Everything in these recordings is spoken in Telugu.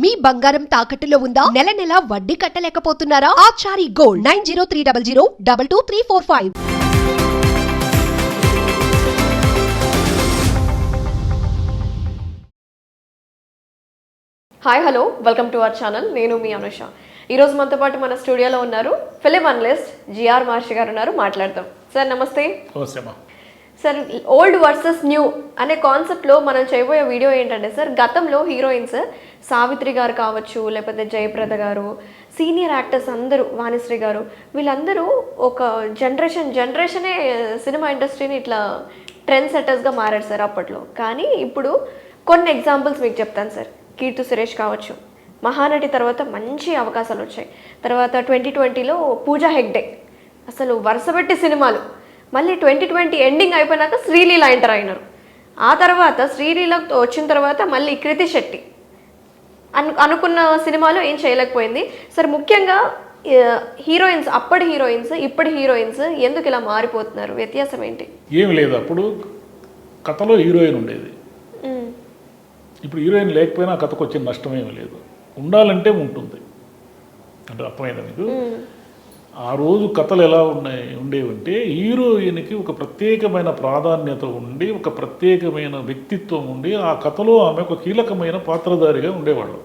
మీ బంగారం తాకట్టులో ఉందా? నెల నెల వడ్డీ కట్టలేకపోతున్నారా? Achari gold nine zero three double zero double two three four five. Hi hello welcome to our channel నేను మీ అనుష. ఈరోజు మనతో పాటు మన స్టూడియోలో ఉన్నారు ఫిలిం అనలిస్ట్ జిఆర్ మహర్షి గారు ఉన్నారు. మాట్లాడదాం. సార్ నమస్తే. నమస్తేమ్మా సార్ ఓల్డ్ వర్సెస్ న్యూ అనే కాన్సెప్ట్లో మనం చేయబోయే వీడియో ఏంటంటే సార్ గతంలో హీరోయిన్స్ సావిత్రి గారు కావచ్చు లేకపోతే జయప్రద గారు సీనియర్ యాక్టర్స్ అందరూ వాణిశ్రీ గారు వీళ్ళందరూ ఒక జనరేషన్ జనరేషనే సినిమా ఇండస్ట్రీని ఇట్లా ట్రెండ్ సెటర్స్గా మారారు సార్ అప్పట్లో. కానీ ఇప్పుడు కొన్ని ఎగ్జాంపుల్స్ మీకు చెప్తాను సార్. కీర్తి సురేష్ కావచ్చు. మహానటి తర్వాత మంచి అవకాశాలు వచ్చాయి. తర్వాత ట్వంటీ ట్వంటీలో పూజా హెగ్డే. అసలు వరుసపెట్టి సినిమాలు. మళ్ళీ ట్వంటీ ట్వంటీ ఎండింగ్ అయిపోయినాక శ్రీలీల ఎంటర్ అయినారు. ఆ తర్వాత శ్రీలీల వచ్చిన తర్వాత మళ్ళీ కృతి శెట్టి. అను అనుకున్న సినిమాలో ఏం చేయలేకపోయింది. సార్ ముఖ్యంగా హీరోయిన్స్ అప్పటి హీరోయిన్స్ ఇప్పటి హీరోయిన్స్ ఎందుకు ఇలా మారిపోతున్నారు? వ్యత్యాసం ఏంటి? ఏమి లేదు. అప్పుడు కథలో హీరోయిన్ ఉండేది. ఇప్పుడు హీరోయిన్ లేకపోయినా ఆ కథకు వచ్చిన నష్టం ఏమీ లేదు. ఉండాలంటే ఉంటుంది. అంటే అర్థమైందా మీకు? ఆ రోజు కథలు ఎలా ఉన్నాయి ఉండేవంటే హీరోయిన్కి ఒక ప్రత్యేకమైన ప్రాధాన్యత ఉండి ఒక ప్రత్యేకమైన వ్యక్తిత్వం ఉండి ఆ కథలో ఆమె ఒక కీలకమైన పాత్రధారిగా ఉండేవాళ్ళు.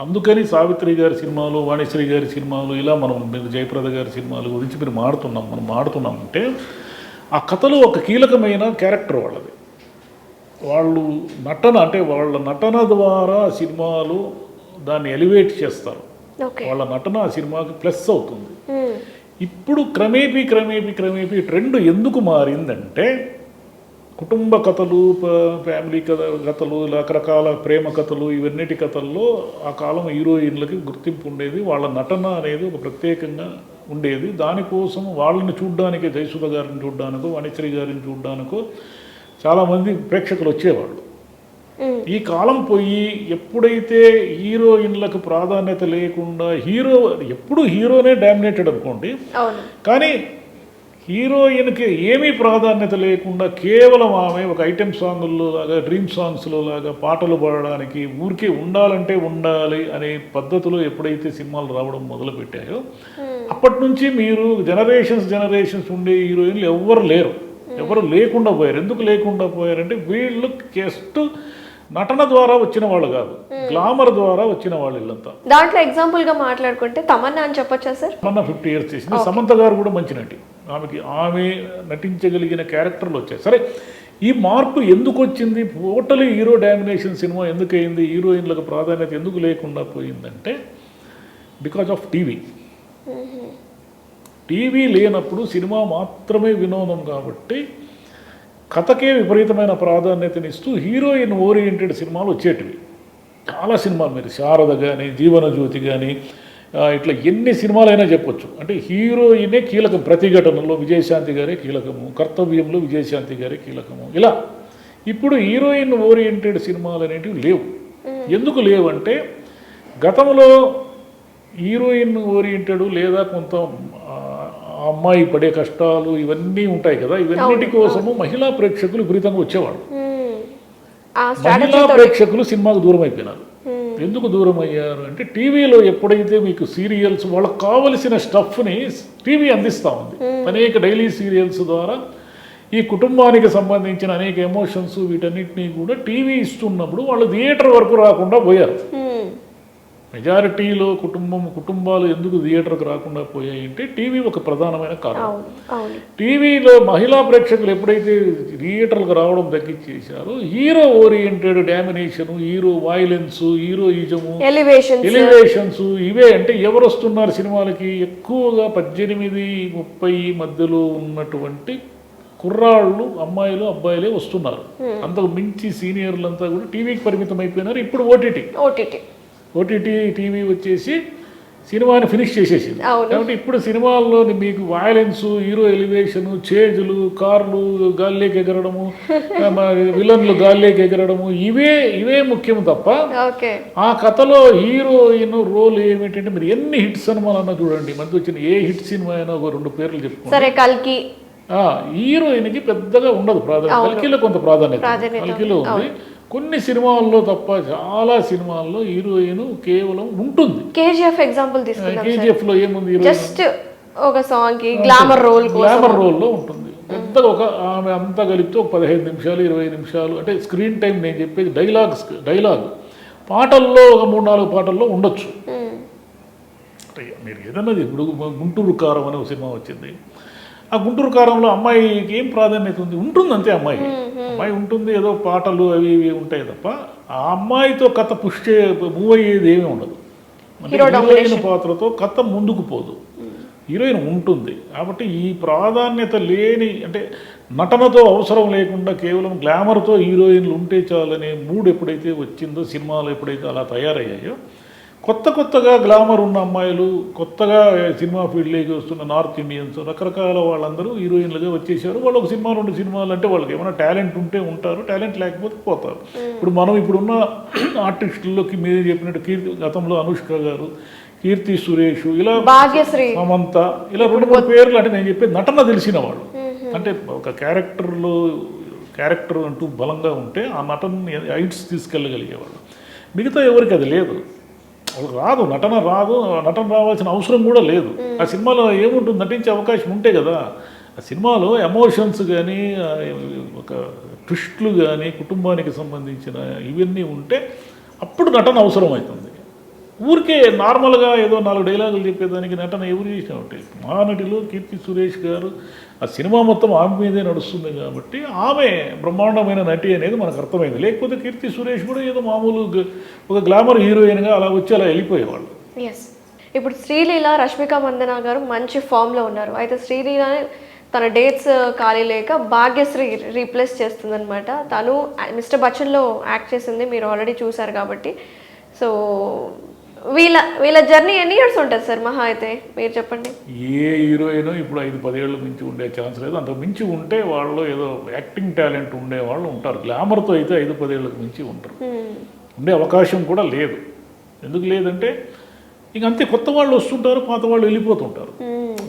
అందుకని సావిత్రి గారి సినిమాలు వాణిశ్రీ గారి సినిమాలు ఇలా మనం మీరు జయప్రద గారి సినిమాల గురించి మీరు మాడుతున్నాం మనం మాడుతున్నాం అంటే ఆ కథలో ఒక కీలకమైన క్యారెక్టర్ వాళ్ళది. వాళ్ళు నటన అంటే వాళ్ళ నటన ద్వారా సినిమాలు దాన్ని ఎలివేట్ చేస్తారు. వాళ్ళ నటన ఆ సినిమాకి ప్లస్ అవుతుంది. ఇప్పుడు క్రమేపీ క్రమేపీ క్రమేపీ ట్రెండ్ ఎందుకు మారిందంటే కుటుంబ కథలు ప- ఫ్యామిలీ కథ కథలు రకరకాల ప్రేమ కథలు ఇవన్నిటి కథల్లో ఆ కాలం హీరోయిన్లకి గుర్తింపు ఉండేది వాళ్ళ నటన అనేది ఒక ప్రత్యేకంగా ఉండేది. దానికోసం వాళ్ళని చూడ్డానికి జయసుధ గారిని చూడ్డానికో వణిశ్రీ గారిని చూడ్డానికో చాలామంది ప్రేక్షకులు వచ్చేవాళ్ళు. ఈ కాలం పోయి ఎప్పుడైతే హీరోయిన్లకు ప్రాధాన్యత లేకుండా హీరో ఎప్పుడు హీరోనే డామినేటెడ్ అనుకోండి. కానీ హీరోయిన్కి ఏమీ ప్రాధాన్యత లేకుండా కేవలం ఆమె ఒక ఐటెం సాంగుల్లో లాగా డ్రీమ్ సాంగ్స్లో లాగా పాటలు పాడడానికి ఊరికే ఉండాలంటే ఉండాలి అనే పద్ధతిలో ఎప్పుడైతే సినిమాలు రావడం మొదలుపెట్టాయో అప్పటి నుంచి మీరు జనరేషన్స్ జనరేషన్స్ ఉండే హీరోయిన్లు ఎవ్వరు లేరు. ఎవరు లేకుండా పోయారు. ఎందుకు లేకుండా పోయారంటే వీళ్ళు జస్ట్ నటన ద్వారా వచ్చిన వాళ్ళు కాదు. గ్లామర్ ద్వారా వచ్చిన వాళ్ళు వీళ్ళంతా. దాంట్లో ఎగ్జాంపుల్గా మాట్లాడుకుంటే తమన్నా అని చెప్పొచ్చా సార్? మొన్న ఫిఫ్టీ ఇయర్స్ చేసింది. సమంత గారు కూడా మంచి నటి. ఆమెకి ఆమె నటించగలిగిన క్యారెక్టర్లు వచ్చాయి. సరే ఈ మార్పు ఎందుకు వచ్చింది? టోటలీ హీరో డామినేషన్ సినిమా ఎందుకు అయింది హీరోయిన్లకు ప్రాధాన్యత ఎందుకు లేకుండా పోయిందంటే బికాజ్ ఆఫ్ టీవీ టీవీ లేనప్పుడు సినిమా మాత్రమే వినోదం కాబట్టి కథకే విపరీతమైన ప్రాధాన్యతనిస్తూ హీరోయిన్ ఓరియంటెడ్ సినిమాలు వచ్చేటివి. చాలా సినిమాలు మీరు. శారద కానీ జీవనజ్యోతి కానీ ఇట్లా ఎన్ని సినిమాలైనా చెప్పొచ్చు. అంటే హీరోయినే కీలకం. ప్రతిఘటనలో విజయశాంతి గారే కీలకము. కర్తవ్యంలో విజయశాంతి గారే కీలకము. ఇలా. ఇప్పుడు హీరోయిన్ ఓరియంటెడ్ సినిమాలు అనేటివి లేవు. ఎందుకు లేవంటే గతంలో హీరోయిన్ ఓరియంటెడ్ లేదా కొంత ఆ, అమ్మాయి పడే కష్టాలు ఇవన్నీ ఉంటాయి కదా ఇవన్నిటి కోసము మహిళా ప్రేక్షకులు విపరీతంగా వచ్చేవాళ్ళు. ఆ మహిళా ప్రేక్షకులు సినిమాకు దూరం అయిపోయినారు ఎందుకు దూరం అయ్యారు అంటే టీవీలో ఎప్పుడైతే మీకు సీరియల్స్ వాళ్ళకి కావలసిన స్టఫ్ని టీవీ అందిస్తూ ఉంది. అనేక డైలీ సీరియల్స్ ద్వారా ఈ కుటుంబానికి సంబంధించిన అనేక ఎమోషన్స్ వీటన్నిటినీ కూడా టీవీ ఇస్తున్నప్పుడు వాళ్ళు థియేటర్ వరకు రాకుండా పోయారు. మెజారిటీలో కుటుంబం కుటుంబాలు ఎందుకు థియేటర్కి రాకుండా పోయాయంటే టీవీ ఒక ప్రధానమైన కారణం. టీవీలో మహిళా ప్రేక్షకులు ఎప్పుడైతే థియేటర్లకు రావడం తగ్గించేశారో hero oriented domination hero violence heroism elevations elevations ఇవే అంటే ఎవరు వస్తున్నారు సినిమాలకి? ఎక్కువగా పద్దెనిమిది ముప్పై మధ్యలో ఉన్నటువంటి కుర్రాళ్ళు అమ్మాయిలు అబ్బాయిలే వస్తున్నారు. అంతకు మించి సీనియర్లంతా కూడా టీవీకి పరిమితం అయిపోయినారు ఇప్పుడు ఓటీటీ ఓటీటీ ఓటీటీ టీవీ వచ్చేసి సినిమాని ఫినిష్ చేసేసింది. కాబట్టి ఇప్పుడు సినిమాల్లో మీకు వైలెన్స్ హీరో ఎలివేషన్ చేజులు కార్లు గాల్లోకి ఎగరడము విలన్లు గాల్లోకి ఎగరడము ఇవే ఇవే ముఖ్యం తప్ప ఆ కథలో హీరోయిన్ రోల్ ఏమిటంటే మీరు ఎన్ని హిట్ సినిమాలు అన్నా చూడండి మధ్య వచ్చిన ఏ హిట్ సినిమా అయినా ఒక రెండు పేర్లు చెప్పుకోండి. సరే కల్కి. హీరోయిన్కి పెద్దగా ఉండదు ప్రాధాన్యత. కల్కిలో కొంత. ప్రాధాన్యత కల్కిలో ఉంది. కొన్ని సినిమాల్లో తప్ప చాలా సినిమాల్లో హీరోయిన్ కేవలం ఉంటుంది. కేజీఎఫ్ ఎగ్జాంపుల్ తీసుకుందాం సార్. కేజీఎఫ్లో ఏముంది జస్ట్ ఒక సాంగ్కి గ్లామర్ రోల్ గ్లామర్ రోల్లో ఉంటుంది. పెద్దగా ఒక ఆమె అంతా కలిపితే ఒక పదిహేను నిమిషాలు ఇరవై నిమిషాలు అంటే స్క్రీన్ టైం నేను చెప్పేది డైలాగ్స్ డైలాగ్. పాటల్లో ఒక మూడు నాలుగు పాటల్లో ఉండొచ్చు. మీరు ఏదన్నది ఇప్పుడు గుంటూరు కారం అనే ఒక సినిమా వచ్చింది. ఆ గుంటూరు కారంలో అమ్మాయికి ఏం ప్రాధాన్యత ఉంది? ఉంటుంది అంతే అమ్మాయి అమ్మాయి ఉంటుంది ఏదో పాటలు అవి ఇవి ఉంటాయి తప్ప ఆ అమ్మాయితో కథ పుష్ చే మూవ్ అయ్యేది ఏమీ ఉండదు. హీరోయిన్ పాత్రతో కథ ముందుకు పోదు. హీరోయిన్ ఉంటుంది. కాబట్టి ఈ ప్రాధాన్యత లేని అంటే నటనతో అవసరం లేకుండా కేవలం గ్లామర్తో హీరోయిన్లు ఉంటే చాలనే మూడ్ ఎప్పుడైతే వచ్చిందో సినిమాలు ఎప్పుడైతే అలా తయారయ్యాయో కొత్త కొత్తగా గ్లామర్ ఉన్న అమ్మాయిలు కొత్తగా సినిమా ఫీల్డ్లోకి వస్తున్న నార్త్ ఇండియన్స్ రకరకాల వాళ్ళందరూ హీరోయిన్లుగా వచ్చేసారు వాళ్ళు ఒక సినిమా రెండు సినిమాలు అంటే వాళ్ళకి ఏమైనా టాలెంట్ ఉంటే ఉంటారు టాలెంట్ లేకపోతే పోతారు. ఇప్పుడు మనం ఇప్పుడున్న ఆర్టిస్టుల్లోకి మీరు చెప్పినట్టు కీర్తి గతంలో అనుష్క గారు కీర్తి సురేష్ ఇలా భాగ్యశ్రీ. సమంత ఇలా రెండు మూడు పేర్లు అంటే నేను చెప్పేది నటన తెలిసిన వాళ్ళు. అంటే ఒక క్యారెక్టర్లో క్యారెక్టర్ అంటూ బలంగా ఉంటే ఆ నటన హైట్స్ తీసుకెళ్ళగలిగేవాళ్ళు. మిగతా ఎవరికి అది లేదు. వాళ్ళకి రాదు నటన రాదు నటన రావాల్సిన అవసరం కూడా లేదు. ఆ సినిమాలో ఏముంటుంది నటించే అవకాశం ఉంటే కదా ఆ సినిమాలో ఎమోషన్స్ కానీ ఒక ట్విస్ట్లు కానీ కుటుంబానికి సంబంధించిన ఇవన్నీ ఉంటే అప్పుడు నటన అవసరం అవుతుంది. ఊరికే నార్మల్గా ఏదో నాలుగు డైలాగులు చెప్పేదానికి నటన ఎవరు చేసిన ఒకటి. మహానటిలో కీర్తి సురేష్ గారు ఆ సినిమా మొత్తం ఆమె మీదే నడుస్తుంది కాబట్టి ఆమె బ్రహ్మాండమైన నటి అనేది మనకు అర్థమైంది. లేకపోతే కీర్తి సురేష్ కూడా ఏదో మామూలు ఒక గ్లామర్ హీరోయిన్గా అలా వచ్చి అలా వెళ్ళిపోయేవాళ్ళు. ఎస్ ఇప్పుడు శ్రీలీల రష్మిక మందన గారు మంచి ఫామ్లో ఉన్నారు. అయితే శ్రీలీల తన డేట్స్ ఖాళీ లేక భాగ్యశ్రీ రీప్లేస్ చేస్తుందనమాట తను మిస్టర్ బచ్చన్లో యాక్ట్ చేసింది మీరు ఆల్రెడీ చూశారు కాబట్టి. సో వీళ్ళ వీళ్ళ జర్నీ ఎన్ని ఇయర్స్ ఉంటుంది సార్ మహా అయితే? మీరు చెప్పండి. ఏ హీరోయిన్ ఇప్పుడు ఐదు పదేళ్ళు మించి ఉండే ఛాన్స్ లేదు. అంత మించి ఉంటే వాళ్ళు ఏదో యాక్టింగ్ టాలెంట్ ఉండే వాళ్ళు ఉంటారు. గ్లామర్తో అయితే ఐదు పదేళ్ళకి మించి ఉంటారు. Hmm. ఉండే అవకాశం కూడా లేదు. ఎందుకు లేదంటే ఇంక అంతే కొత్త వాళ్ళు వస్తుంటారు పాత వాళ్ళు వెళ్ళిపోతుంటారు.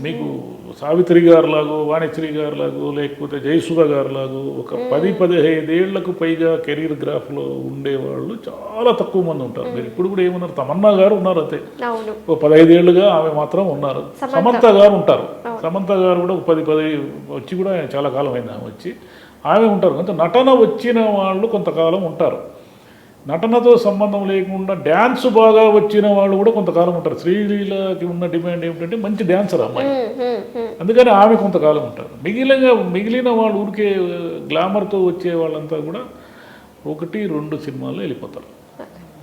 మీకు సావిత్రి గారు లాగో వాణిశ్రీ గారు లాగో లేకపోతే జయసుధ గారు లాగో ఒక పది పదిహైదేళ్ళకు పైగా కెరీర్ గ్రాఫ్లో ఉండేవాళ్ళు చాలా తక్కువ మంది ఉంటారు. మీరు ఇప్పుడు కూడా ఏమన్నారు? తమన్నా గారు ఉన్నారు అంతే. ఓ పదహైదేళ్ళుగా ఆమె మాత్రం ఉన్నారు. సమంత. గారు ఉంటారు. సమంత గారు కూడా ఒక పది పది వచ్చి కూడా చాలా కాలం అయింది ఆమె వచ్చి. ఆమె ఉంటారు. కొంత నటన వచ్చిన వాళ్ళు కొంతకాలం ఉంటారు. నటనతో సంబంధం లేకుండా డ్యాన్స్ బాగా వచ్చిన వాళ్ళు కూడా కొంతకాలం ఉంటారు. శ్రీలీలకి ఉన్న డిమాండ్ ఏమిటంటే మంచి డ్యాన్సర్ అమ్మాయి. అందుకని ఆమె కొంతకాలం ఉంటారు. మిగిలిన మిగిలిన వాళ్ళు ఊరికే గ్లామర్తో వచ్చే వాళ్ళంతా కూడా ఒకటి రెండు సినిమాల్లో వెళ్ళిపోతారు.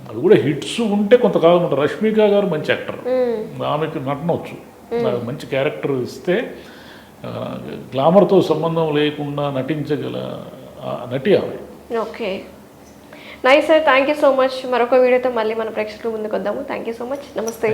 అది కూడా హిట్స్ ఉంటే కొంతకాలం ఉంటారు. రష్మిక గారు మంచి యాక్టర్. ఆమెకు నటన వచ్చు నాకు మంచి క్యారెక్టర్ ఇస్తే గ్లామర్తో సంబంధం లేకుండా నటించగల నటి ఆమె. Okay. Nice sir thank you so much మరొక వీడియోతో మళ్ళీ మన ప్రేక్షకుల ముందుకు వద్దాము. థ్యాంక్ యూ సో మచ్ నమస్తే